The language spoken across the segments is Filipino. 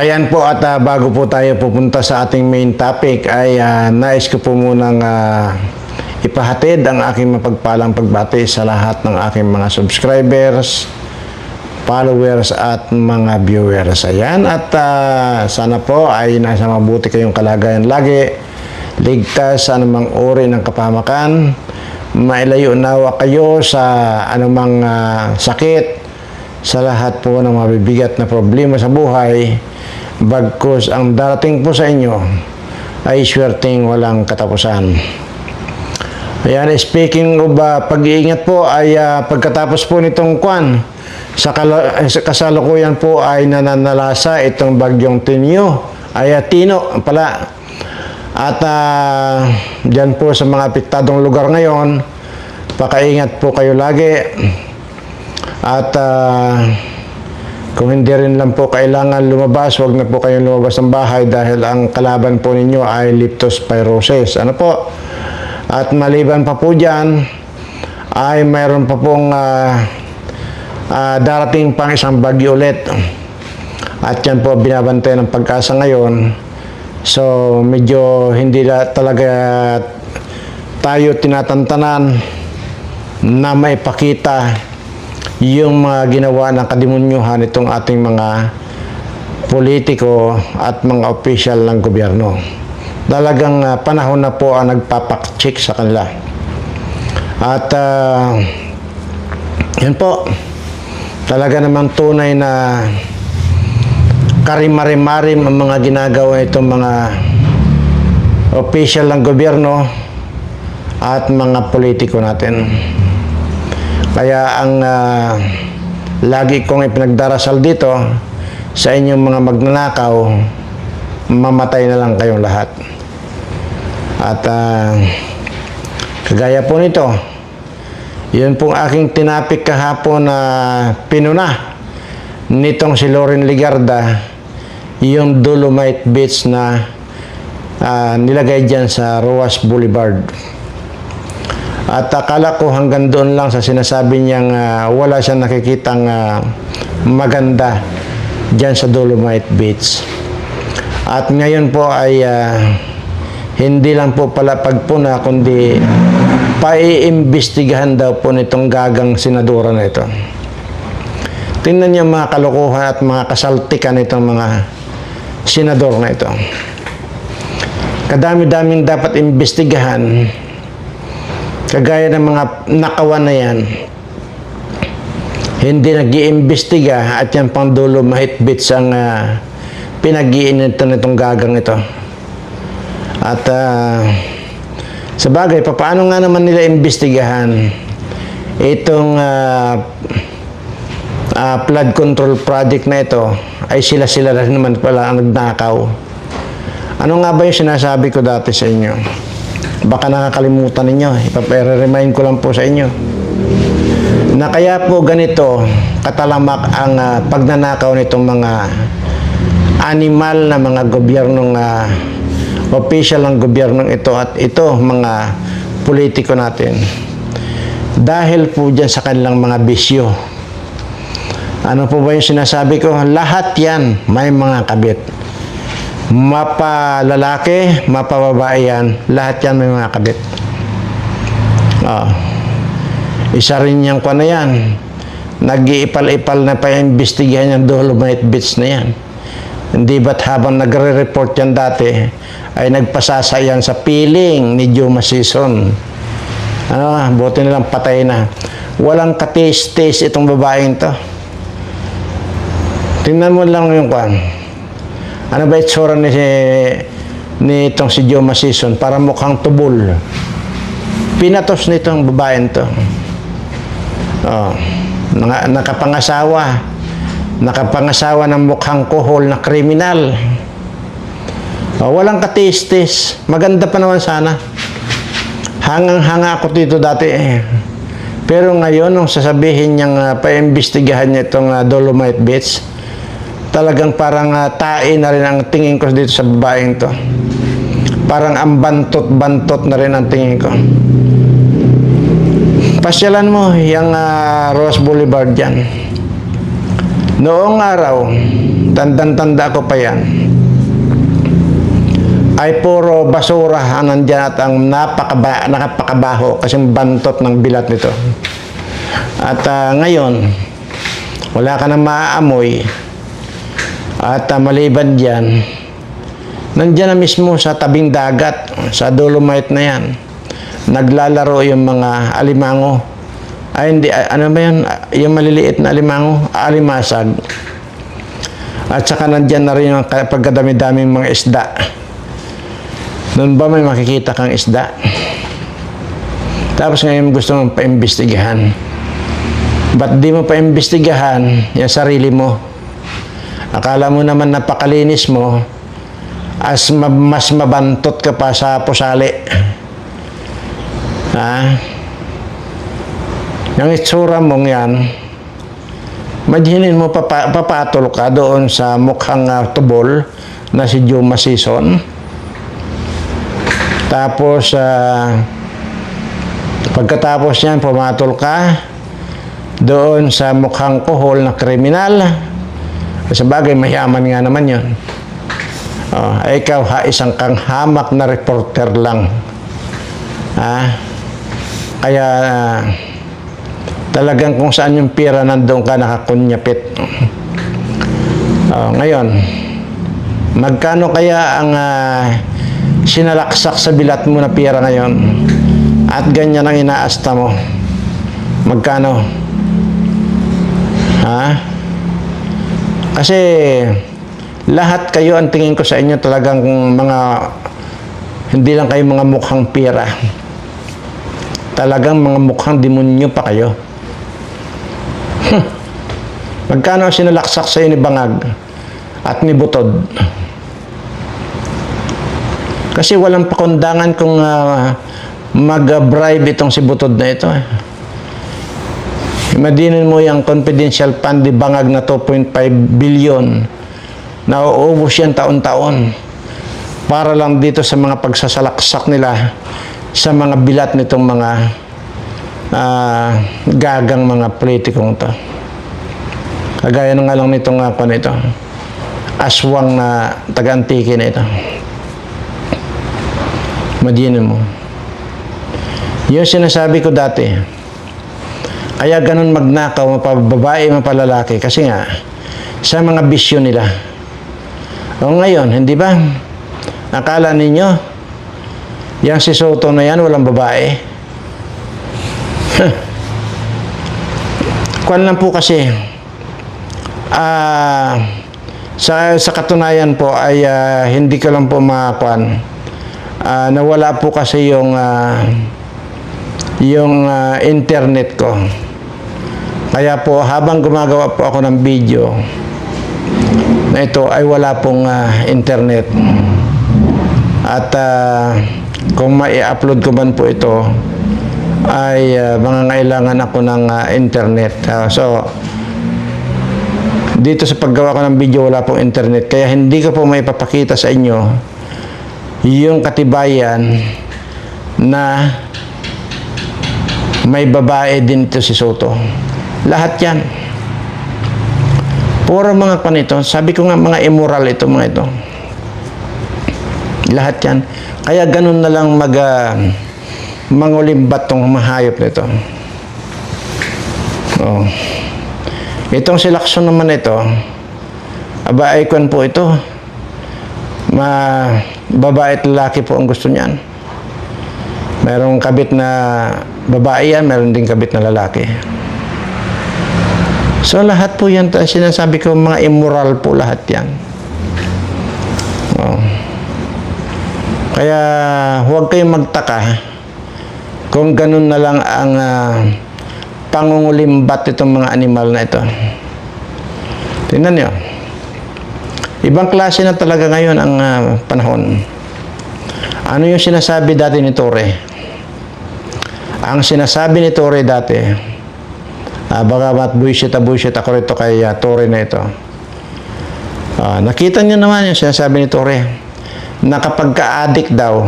Ayan po at ah, bago po tayo pupunta sa ating main topic ay ah, nais ko po munang ah, ipahatid ang aking mapagpalang pagbati sa lahat ng aking mga subscribers, followers at mga viewers. Ayan at ah, sana po ay nasa mabuti kayong kalagayan lagi, ligtas sa anumang uri ng kapamakan, mailayo nawa kayo sa anumang ah, sakit, sa lahat po ng mabibigat na problema sa buhay, bagkus ang darating po sa inyo ay swerteng walang katapusan. Ayan, speaking of uh, pag-iingat po ay ah, pagkatapos po nitong kwan, eh, sa kasalukuyan po ay nananalasa itong bagyong Tinyo, ay ah, Tino pala. At uh, dyan po sa mga apektadong lugar ngayon, pakaingat po kayo lagi. At ah, kung hindi rin lang po kailangan lumabas, wag na po kayong lumabas ng bahay dahil ang kalaban po ninyo ay leptospirosis. Ano po? At maliban pa po dyan, ay mayroon pa pong ah, ah, darating pang isang bagyo ulit. At yan po binabantay ng pag-asa ngayon. So medyo hindi la, talaga tayo tinatantanan na maipakita yung mga ginawa ng kadimunyuhan itong ating mga politiko at mga opisyal ng gobyerno. Talagang ah, panahon na po ang nagpapak-check sa kanila. At ah, yan po, talaga namang tunay na karimari-marim ang mga ginagawa itong mga opisyal ng gobyerno at mga politiko natin. Kaya ang ah, lagi kong ipinagdarasal dito sa inyong mga magnanakaw, mamatay na lang kayong lahat. At ah, kagaya po nito, yun pong aking tinapik kahapon na pinuna nitong si Lauren Ligarda, yung Dolomite Beach na ah, nilagay dyan sa Roas Boulevard. At akala ko hanggang doon lang sa sinasabi niyang ah, wala siyang nakikitang ah, maganda dyan sa Dolomite Beach. At ngayon po ay ah, hindi lang po pala pagpuna kundi paiimbestigahan daw po nitong gagang senadora na ito. Tingnan niyo mga kalokohan at mga kasaltikan nitong mga senador na ito. Kadami-daming dapat imbestigahan kagaya ng mga nakawan na yan, hindi nag iimbestiga at yan pang dulo mahit bits ang uh, pinag-iinito nitong gagang ito. At ah, sa bagay, paano nga naman nila imbestigahan itong ah, ah, flood control project na ito ay sila-sila rin naman pala ang nagnakaw. Ano nga ba yung sinasabi ko dati sa inyo? Baka nakakalimutan ninyo. Ipapare-remind ko lang po sa inyo. Na kaya po ganito katalamak ang ah, pagnanakaw nitong mga animal na mga gobyernong uh, official ng gobyernong ito at ito mga politiko natin. Dahil po dyan sa kanilang mga bisyo. Ano po ba yung sinasabi ko? Lahat yan may mga kabit mapa lalaki, mapa yan, lahat yan may mga kabit. Oh. Isa rin yung kwa na yan. Nag-iipal-ipal na pa yung Dolomite Beach na yan. Hindi ba't habang nagre-report yan dati, ay nagpasasa yan sa piling ni Juma Season. Ano, buti nilang patay na. Walang katis-tis itong babaeng to. Tingnan mo lang yung kwan. Ano ba itsura ni, ni itong si Joma Season? Para mukhang tubol. Pinatos nitong babaeng to. Oh, naka, nakapangasawa. Nakapangasawa ng mukhang kohol na kriminal. Oh, walang katistis. Maganda pa naman sana. Hangang-hanga ako dito dati eh. Pero ngayon, nung sasabihin niyang uh, paimbestigahan niya itong uh, Dolomite Beach, talagang parang uh, tae na rin ang tingin ko dito sa babaeng to. Parang ang bantot-bantot na rin ang tingin ko. Pasyalan mo yung uh, Rose Boulevard dyan. Noong araw, tandang-tanda ko pa yan, ay puro basura ang nandyan at ang napakaba, nakapakabaho kasi bantot ng bilat nito. At ah, ngayon, wala ka nang maaamoy at ah, maliban dyan, nandyan na mismo sa tabing dagat, sa dolomite na yan, naglalaro yung mga alimango. Ay, hindi, ah, ano ba yun? Ah, Yung maliliit na alimango, alimasag. At saka nandyan na rin yung ka- pagkadami-daming mga isda. Noon ba may makikita kang isda? Tapos ngayon gusto mong paimbestigahan. Ba't di mo paimbestigahan yung sarili mo? Akala mo naman napakalinis mo as ma- mas mabantot ka pa sa pusali. Ha? Yung itsura mong yan, Imaginin mo, papa, papatol ka doon sa mukhang ah, tubol na si Juma Season. Tapos, ah, pagkatapos yan, pumatol ka doon sa mukhang kuhol na kriminal. Sa bagay, mayaman nga naman yun. Oh, ay ikaw ha, isang kang hamak na reporter lang. Ha? Kaya, ah, talagang kung saan yung pira nandun ka nakakunyapit. Oh, ngayon, magkano kaya ang ah, sinalaksak sa bilat mo na pira ngayon? At ganyan ang inaasta mo. Magkano? Ha? Kasi lahat kayo ang tingin ko sa inyo talagang mga hindi lang kayo mga mukhang pira. Talagang mga mukhang demonyo pa kayo. Magkano ang sinalaksak sa ni Bangag at ni Butod? Kasi walang pakundangan kung ah, mag-bribe itong si Butod na ito. eh. Imaginin mo yung confidential fund ni Bangag na 2.5 billion na uubos yan taon-taon para lang dito sa mga pagsasalaksak nila sa mga bilat nitong mga ah, gagang mga politikong to. Kagaya nga lang nitong nga pa nito. Aswang na taga-antike na ito. Madinin mo. Yung sinasabi ko dati, kaya ganun magnakaw, mapababae, mapalalaki. Kasi nga, sa mga bisyo nila. O ngayon, hindi ba? Akala ninyo, yung si Soto na yan, walang babae. Kwan lang po kasi, ah, sa, sa katunayan po ay ah, hindi ko lang po makakuan. Ah, nawala po kasi yung ah, yung ah, internet ko. Kaya po habang gumagawa po ako ng video na ito ay wala pong ah, internet. At ah, kung mai-upload ko man po ito ay uh, mangangailangan ako ng ah, internet. Ah, so dito sa paggawa ko ng video wala pong internet kaya hindi ko po may papakita sa inyo yung katibayan na may babae din ito si Soto. Lahat yan. Puro mga panito. Sabi ko nga mga immoral ito mga ito. Lahat yan. Kaya ganun na lang mag ah, mangulimbat tong mahayop nito. Oh. Itong si Lacson naman ito, aba icon po ito. Ma babae at lalaki po ang gusto niyan. Merong kabit na babae yan, meron din kabit na lalaki. So lahat po yan, sinasabi ko mga immoral po lahat yan. Oh. Kaya huwag kayong magtaka kung ganun na lang ang ah, pangungulimbat itong mga animal na ito. Tingnan nyo. Ibang klase na talaga ngayon ang ah, panahon. Ano yung sinasabi dati ni Tore? Ang sinasabi ni Tore dati, ah, baka mat bullshit na bullshit ako rito kay ah, Tore na ito. Ah, nakita niyo naman yung sinasabi ni Tore na kapag ka-addict daw,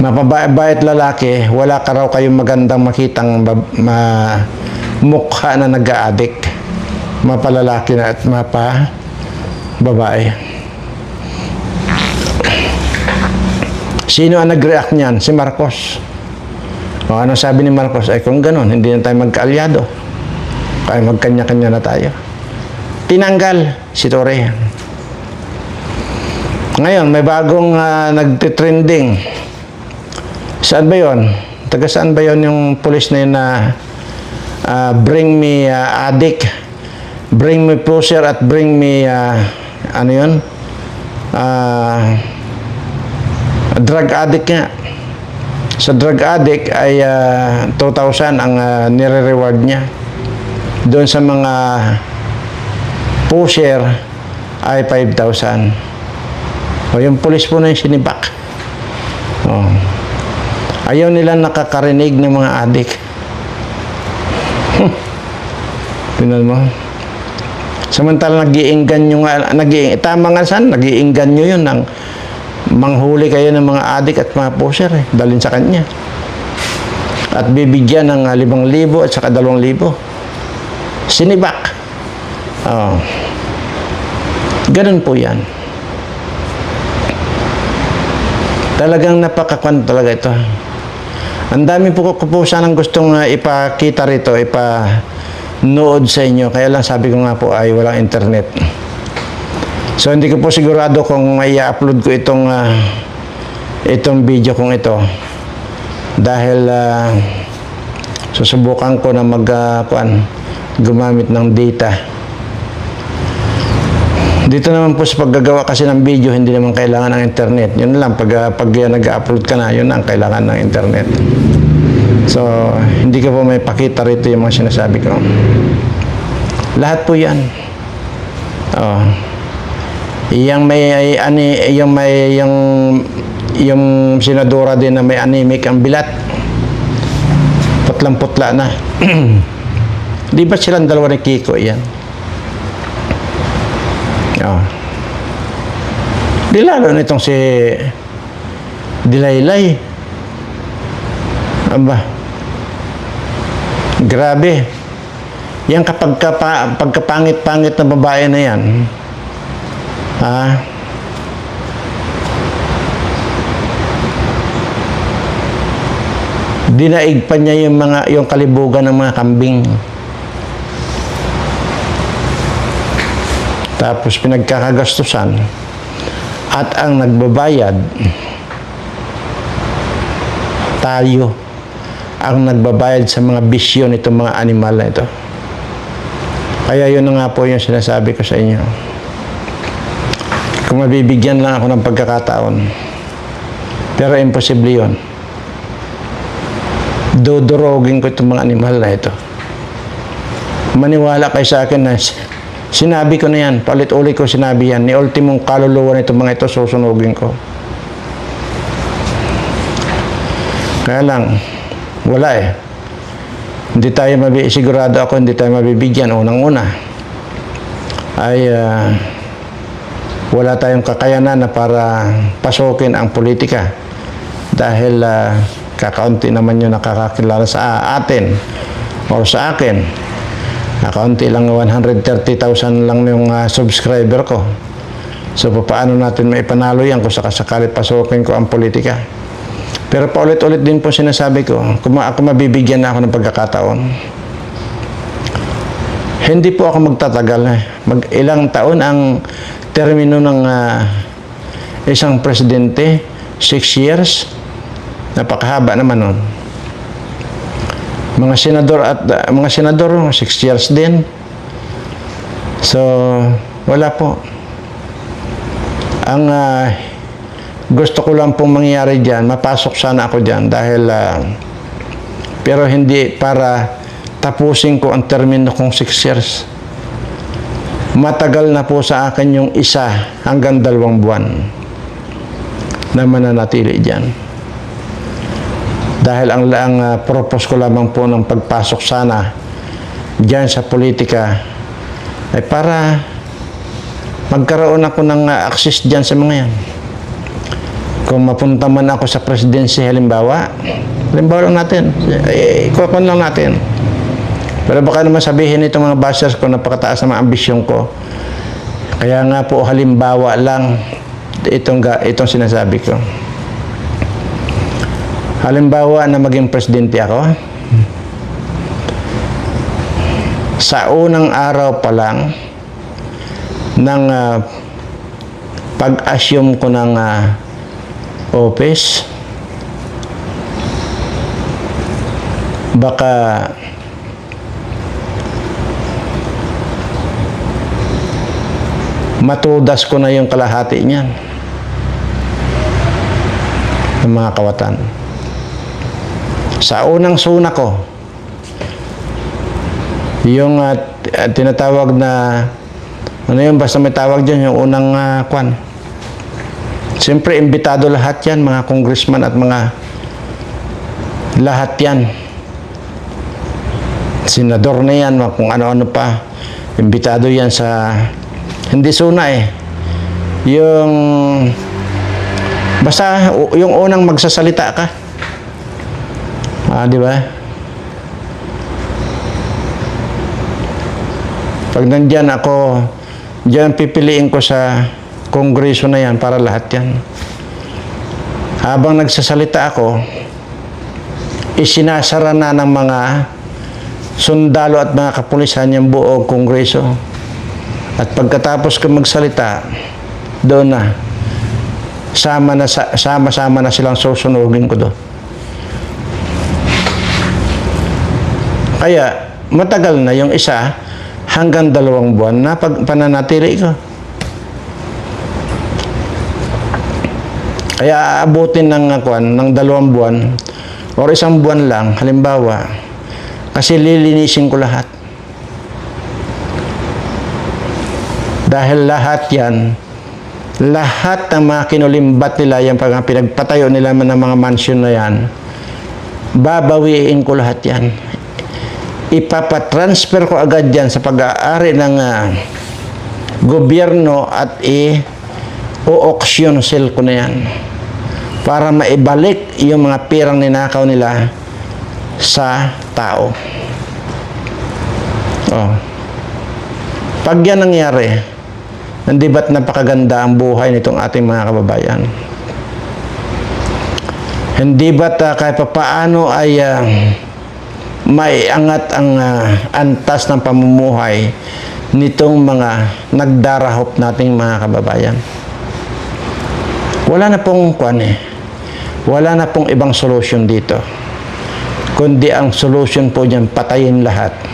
mapabayat lalaki, wala ka raw kayong magandang makitang ma- mukha na nag-addict. mapalalaki na at mapa babae. Sino ang nag-react niyan? Si Marcos. O ano sabi ni Marcos? Ay kung ganun, hindi na tayo magkaalyado. Kaya magkanya-kanya na tayo. Tinanggal si Torre. Ngayon, may bagong uh, nagtitrending. Saan ba yon? Taga saan ba yon yung pulis na yun na ah, bring me ah, addict, bring me pusher at bring me ah, ano yun? Ah, drug addict nga. Sa drug addict ay ah, 2,000 ang ah, nire-reward niya. Doon sa mga pusher ay 5,000. O yung pulis po na yung sinibak. Oh. Ayaw nila nakakarinig ng mga adik. Tingnan mo. Samantala nag-iinggan nyo nga, nag tama nga saan, nag-iinggan nyo yun ng manghuli kayo ng mga adik at mga pusher eh, dalhin sa kanya. At bibigyan ng ah, limang libo at saka dalawang libo. Sinibak. Oh. Ganun po yan. Talagang napakakwan talaga ito. Ang dami po ko po sanang gustong uh, ipakita rito, ipanood sa inyo. Kaya lang sabi ko nga po ay walang internet. So hindi ko po sigurado kung may upload ko itong uh, itong video kong ito. Dahil uh, susubukan ko na mag uh, kuan, gumamit ng data. Dito naman po sa paggagawa kasi ng video, hindi naman kailangan ng internet. Yun lang, pag, uh, pag uh, nag-upload ka na, yun ang kailangan ng internet. So, hindi ka po may pakita rito yung mga sinasabi ko. Lahat po yan. Oh. Yang may ay, ani, yung may yung yung senadora din na may anemic ang bilat. Putlang-putla na. Di ba silang dalawa ni Kiko yan? Oh. Di lalo nitong si Dilaylay. Aba. Grabe. Yan kapag kapa, pagkapangit-pangit na babae na yan. Ha? Dinaig pa niya yung mga yung kalibugan ng mga kambing. Tapos pinagkakagastusan at ang nagbabayad tayo ang nagbabayad sa mga bisyo nitong mga animal na ito. Kaya yun na nga po yung sinasabi ko sa inyo. Kung mabibigyan lang ako ng pagkakataon, pero imposible yun. Dodorogin ko itong mga animal na ito. Maniwala kayo sa akin na Sinabi ko na yan, palit-ulit ko sinabi yan, ni ultimong kaluluwa nito mga ito susunugin ko. Kaya lang, wala eh. Hindi tayo mabi sigurado ako hindi tayo mabibigyan unang-una. Ay uh, wala tayong kakayanan na para pasukin ang politika dahil uh, kakaunti naman yung nakakakilala sa atin o sa akin Nakaunti lang 130,000 lang yung uh, subscriber ko. So paano natin maipanalo yan kung sakasakali pasukin ko ang politika. Pero paulit-ulit din po sinasabi ko, kung ako mabibigyan na ako ng pagkakataon, hindi po ako magtatagal. Eh. Mag ilang taon ang termino ng uh, isang presidente, 6 years. Napakahaba naman nun. Mga senador at uh, mga senador 6 years din. So wala po. Ang uh, gusto ko lang pong mangyari diyan mapasok sana ako diyan dahil uh, pero hindi para tapusin ko ang termino kong 6 years matagal na po sa akin yung isa hanggang dalawang buwan na mananatili diyan dahil ang, ang uh, purpose ko lamang po ng pagpasok sana diyan sa politika ay para magkaroon ako ng uh, access diyan sa mga yan. Kung mapunta man ako sa presidency halimbawa, halimbawa lang natin, eh, ikukuhan lang natin. Pero baka naman sabihin itong mga bashers ko napakataas ng mga ambisyon ko. Kaya nga po halimbawa lang itong itong sinasabi ko. Halimbawa na maging presidente ako. Sa unang araw pa lang ng ah, pag-assume ko ng ah, office, baka matudas ko na yung kalahati niyan ng mga kawatan. Sa unang suna ko, yung ah, tinatawag na ano yun, basta may tawag dyan, yung unang ah, kwan. Siyempre, imbitado lahat yan, mga congressman at mga lahat yan. Senador na yan, kung ano-ano pa. Imbitado yan sa, hindi suna eh. Yung, basta yung unang magsasalita ka. Ah, di ba? Pag nandyan ako, diyan pipiliin ko sa kongreso na yan para lahat yan. Habang nagsasalita ako, isinasara na ng mga sundalo at mga kapulisan yung buong kongreso. At pagkatapos ko magsalita, doon na, sama na sa- sama-sama na silang susunugin ko doon. Kaya matagal na yung isa hanggang dalawang buwan na pag pananatili ko. Kaya aabutin ng kwan ng dalawang buwan or isang buwan lang halimbawa kasi lilinisin ko lahat. Dahil lahat yan, lahat ng mga kinulimbat nila, yung pag pinagpatayo nila ng mga mansion na yan, babawiin ko lahat yan ipapatransfer ko agad yan sa pag-aari ng ah, gobyerno at i o-auction sale ko na yan para maibalik yung mga pirang ninakaw nila sa tao. Oh. Pag yan nangyari, hindi ba't napakaganda ang buhay nitong ating mga kababayan? Hindi ba't uh, kahit papaano ay ah, may angat ang ah, antas ng pamumuhay nitong mga nagdarahop nating mga kababayan. Wala na pong kwan eh. Wala na pong ibang solution dito. Kundi ang solution po dyan, patayin lahat.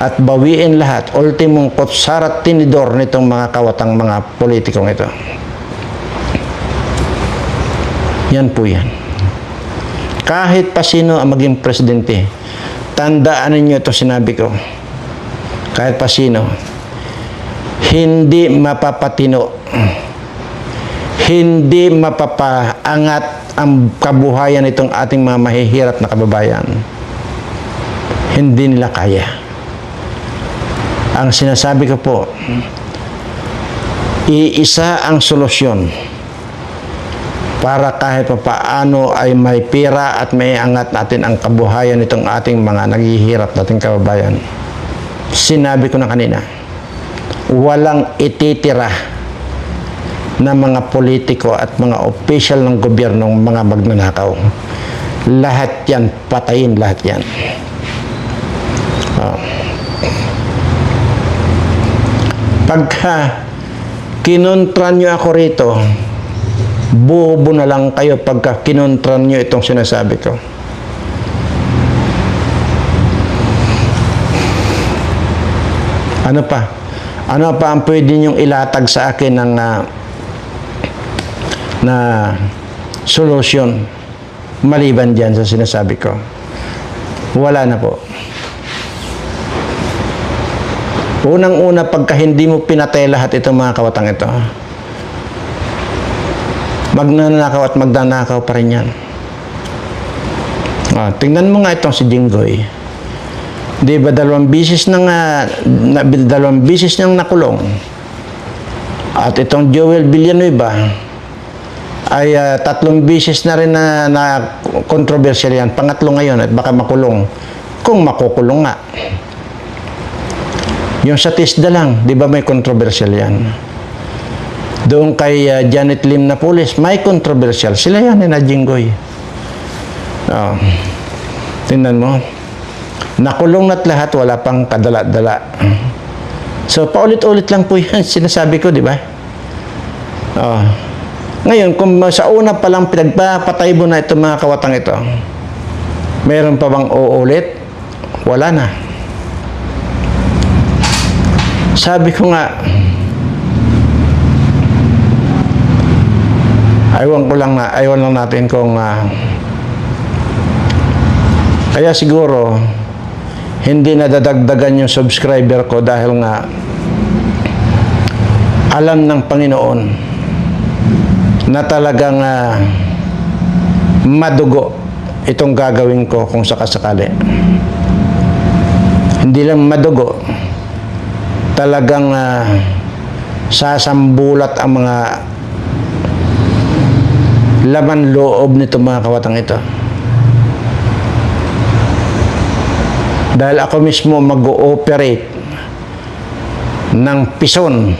At bawiin lahat. Ultimong kutsarat tinidor nitong mga kawatang mga politikong ito. Yan po yan. Kahit pa sino ang maging presidente, tandaan ninyo ito sinabi ko. Kahit pa sino, hindi mapapatino, hindi mapapaangat ang kabuhayan nitong ating mga mahihirap na kababayan. Hindi nila kaya. Ang sinasabi ko po, iisa ang solusyon para kahit pa paano ay may pira at may angat natin ang kabuhayan nitong ating mga naghihirap nating kababayan. Sinabi ko na kanina, walang ititira na mga politiko at mga official ng gobyernong mga magnanakaw. Lahat yan, patayin lahat yan. Oh. Pagka kinontra nyo ako rito, bobo na lang kayo pagka kinontran nyo itong sinasabi ko. Ano pa? Ano pa ang pwede nyong ilatag sa akin ng ah, na solusyon maliban dyan sa sinasabi ko? Wala na po. Unang-una, pagka hindi mo pinatay lahat itong mga kawatang ito, magnanakaw at magnanakaw pa rin yan. Ah, tingnan mo nga itong si Jinggoy. Di ba dalawang bisis nang ah, na, dalawang bisis nang nakulong. At itong Joel Villanueva ay ah, tatlong bisis na rin na, na controversial yan. Pangatlo ngayon at baka makulong. Kung makukulong nga. Yung sa TISDA lang, di ba may controversial yan? Doon kay uh, Janet Lim na pulis, may controversial. Sila yan, na Jinggoy. Oh. Tingnan mo. Nakulong na't lahat, wala pang kadala-dala. So, paulit-ulit lang po yan, sinasabi ko, di ba? Oh. Ngayon, kung sa una pa lang pinagpapatay mo na itong mga kawatang ito, meron pa bang uulit? Wala na. Sabi ko nga, aywan ko lang na, aywan lang natin kung ah, kaya siguro hindi nadadagdagan yung subscriber ko dahil nga alam ng Panginoon na talagang ah, madugo itong gagawin ko kung sakasakali. Hindi lang madugo, talagang ah, sasambulat ang mga laman loob nito mga kawatang ito. Dahil ako mismo mag-ooperate ng pison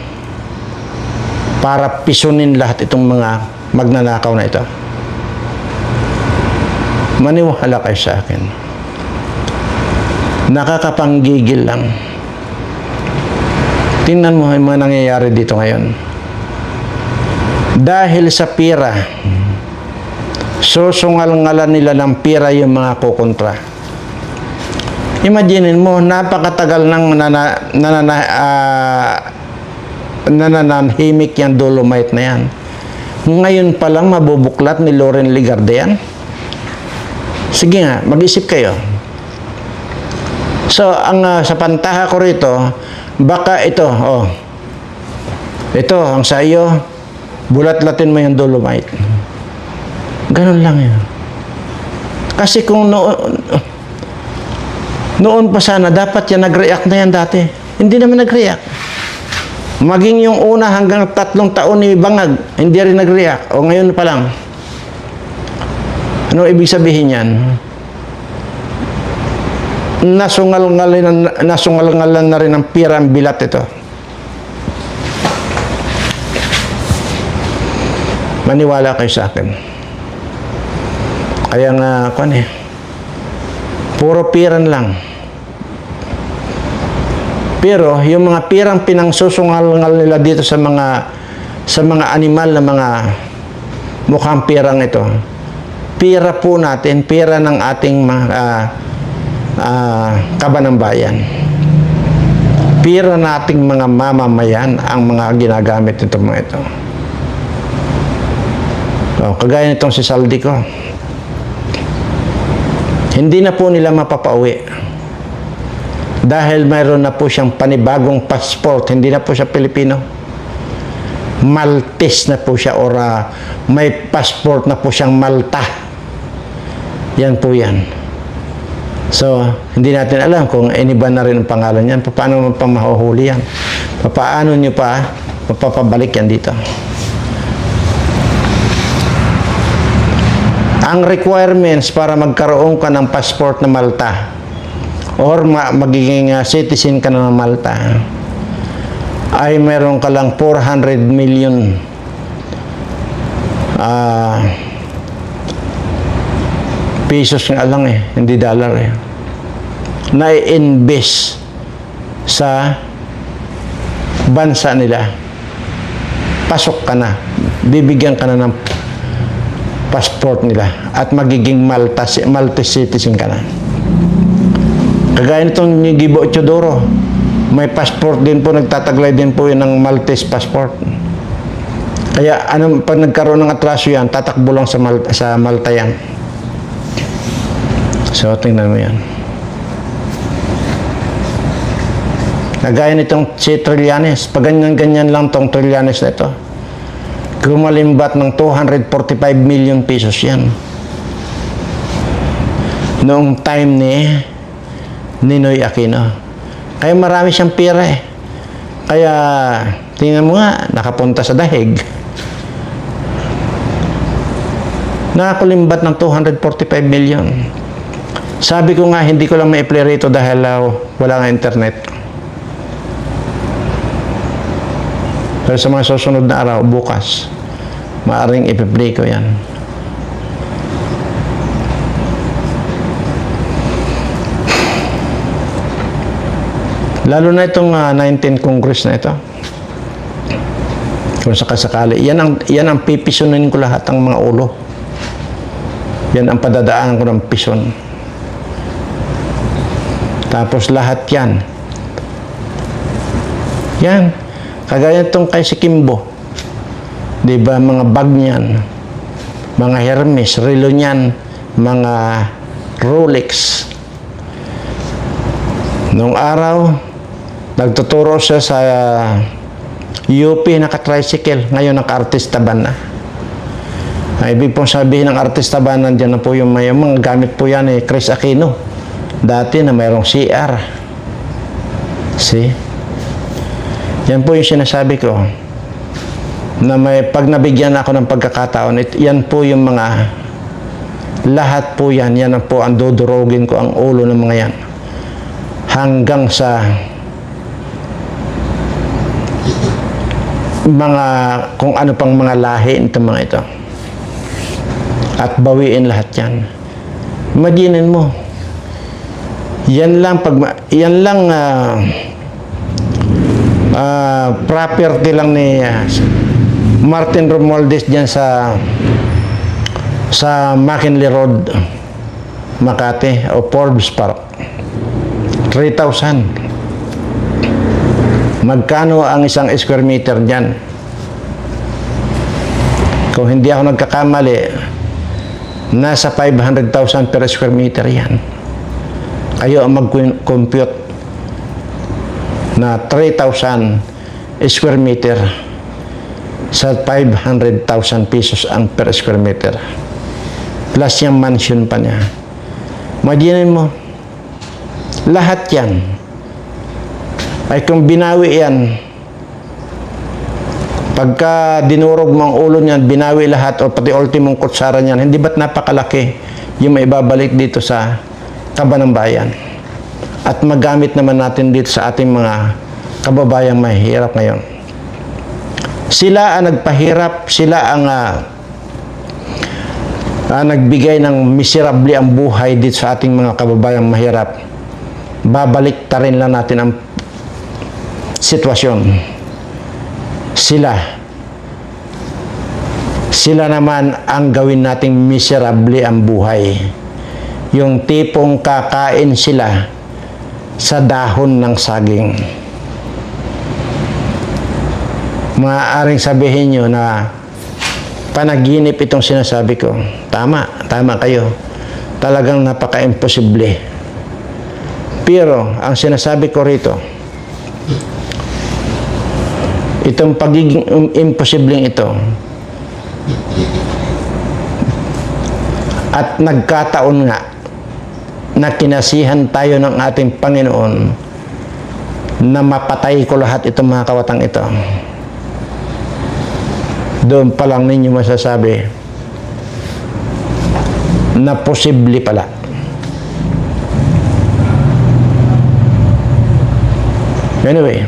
para pisonin lahat itong mga magnanakaw na ito. Maniwala kayo sa akin. Nakakapanggigil lang. Tingnan mo yung mga nangyayari dito ngayon. Dahil sa pira, susungal-ngalan nila ng pira yung mga kukontra. Imaginin mo, napakatagal nang nana, nanana, ah, nananahimik yung dolomite na yan. Ngayon pa lang mabubuklat ni Loren Ligarde yan. Sige nga, mag-isip kayo. So, ang ah, sa pantaha ko rito, baka ito, oh. Ito, ang sa iyo, bulat-latin mo yung dolomite. Ganun lang yun. Kasi kung noon, noon pa sana, dapat yan nag-react na yan dati. Hindi naman nag-react. Maging yung una hanggang tatlong taon ni Bangag, hindi rin nag-react. O ngayon pa lang. Ano ibig sabihin yan? Nasungal-ngalan, nasungal-ngalan na rin ang pira ang bilat ito. Maniwala kayo sa akin. Kaya nga, kwan eh, puro piran lang. Pero yung mga pirang pinangsusungal-ngal nila dito sa mga sa mga animal na mga mukhang pirang ito, pira po natin, pira ng ating mga uh, uh, kabanang bayan. Pira nating mga mamamayan ang mga ginagamit nito mga ito. So, kagaya nitong si Saldi ko. Hindi na po nila mapapauwi. Dahil mayroon na po siyang panibagong passport, hindi na po siya Pilipino. Maltese na po siya or uh, may passport na po siyang Malta. Yan po yan. So, hindi natin alam kung iniba na rin ang pangalan yan. Paano mo pa mahuhuli yan? Paano nyo pa mapapabalik yan dito? Ang requirements para magkaroon ka ng passport na Malta or ma- magiging uh, citizen ka na ng Malta ay meron ka lang 400 million uh, pesos nga lang eh, hindi dollar eh, na i-invest sa bansa nila. Pasok ka na. Bibigyan ka na ng passport nila at magiging Malta, Maltese citizen ka na. Kagaya nitong ni Gibo Chodoro, may passport din po, nagtataglay din po yun ng Maltese passport. Kaya ano, pag nagkaroon ng atraso yan, tatakbo lang sa, Mal sa Malta yan. So, tingnan mo yan. Kagaya nitong si Trillanes, pag ganyan-ganyan lang tong Trillanes na ito, gumalimbat ng 245 million pesos yan. Noong time ni Ninoy Aquino. Kaya marami siyang pera eh. Kaya, tingnan mo nga, nakapunta sa dahig. Nakakulimbat ng 245 million. Sabi ko nga, hindi ko lang ma-play rito dahil uh, wala nga internet. Pero sa mga susunod na araw, bukas, maaring ipiplay ko yan. Lalo na itong ah, 19 Congress na ito. Kung sakasakali. Yan ang, yan ang pipisunin ko lahat ng mga ulo. Yan ang padadaanan ko ng pison. Tapos lahat yan. Yan. Kagaya itong kay si Kimbo. Di ba mga bag niyan, mga Hermes, relo niyan, mga Rolex. Noong araw, nagtuturo siya sa UP naka-tricycle. Ngayon naka-artista ban na. Ay, ibig pong sabihin ng artista ban, nandiyan na po yung, may, gamit po yan eh, Chris Aquino. Dati na mayroong CR. See? Yan po yung sinasabi ko na may pag nabigyan ako ng pagkakataon, it, yan po yung mga lahat po yan, yan ang po ang dudurogin ko ang ulo ng mga yan hanggang sa mga kung ano pang mga lahi itong mga ito at bawiin lahat yan imaginin mo yan lang pag yan lang ah, ah, property lang ni ah, Martin Romualdez diyan sa sa McKinley Road Makati o Forbes Park. 3,000 magkano ang isang square meter diyan kung hindi ako nagkakamali nasa 500,000 per square meter yan kayo ang mag-compute na 3,000 square meter sa 500,000 pesos ang per square meter. Plus yung mansion pa niya. Imaginin mo, lahat yan ay kung binawi yan, pagka dinurog mo ang ulo niyan, binawi lahat o pati ultimong kutsara niyan, hindi ba't napakalaki yung maibabalik dito sa kaba ng bayan? At magamit naman natin dito sa ating mga kababayang mahihirap ngayon. Sila ang nagpahirap, sila ang ah, ah, nagbigay ng miserable ang buhay dito sa ating mga kababayang mahirap. Babalik ta rin lang natin ang sitwasyon. Sila. Sila naman ang gawin nating miserable ang buhay. Yung tipong kakain sila sa dahon ng saging maaaring sabihin nyo na panaginip itong sinasabi ko. Tama, tama kayo. Talagang napaka-imposible. Pero, ang sinasabi ko rito, itong pagiging im- imposibleng ito, at nagkataon nga na kinasihan tayo ng ating Panginoon na mapatay ko lahat itong mga kawatang ito doon pa lang ninyo masasabi na posible pala. Anyway,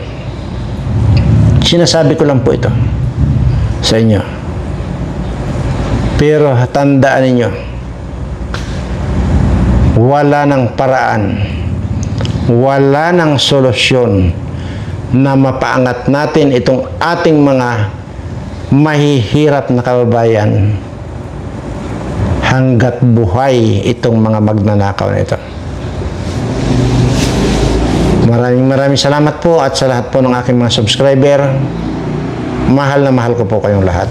sinasabi ko lang po ito sa inyo. Pero tandaan ninyo, wala ng paraan, wala ng solusyon na mapaangat natin itong ating mga mahihirap na kababayan hanggat buhay itong mga magnanakaw na ito. Maraming maraming salamat po at sa lahat po ng aking mga subscriber. Mahal na mahal ko po kayong lahat.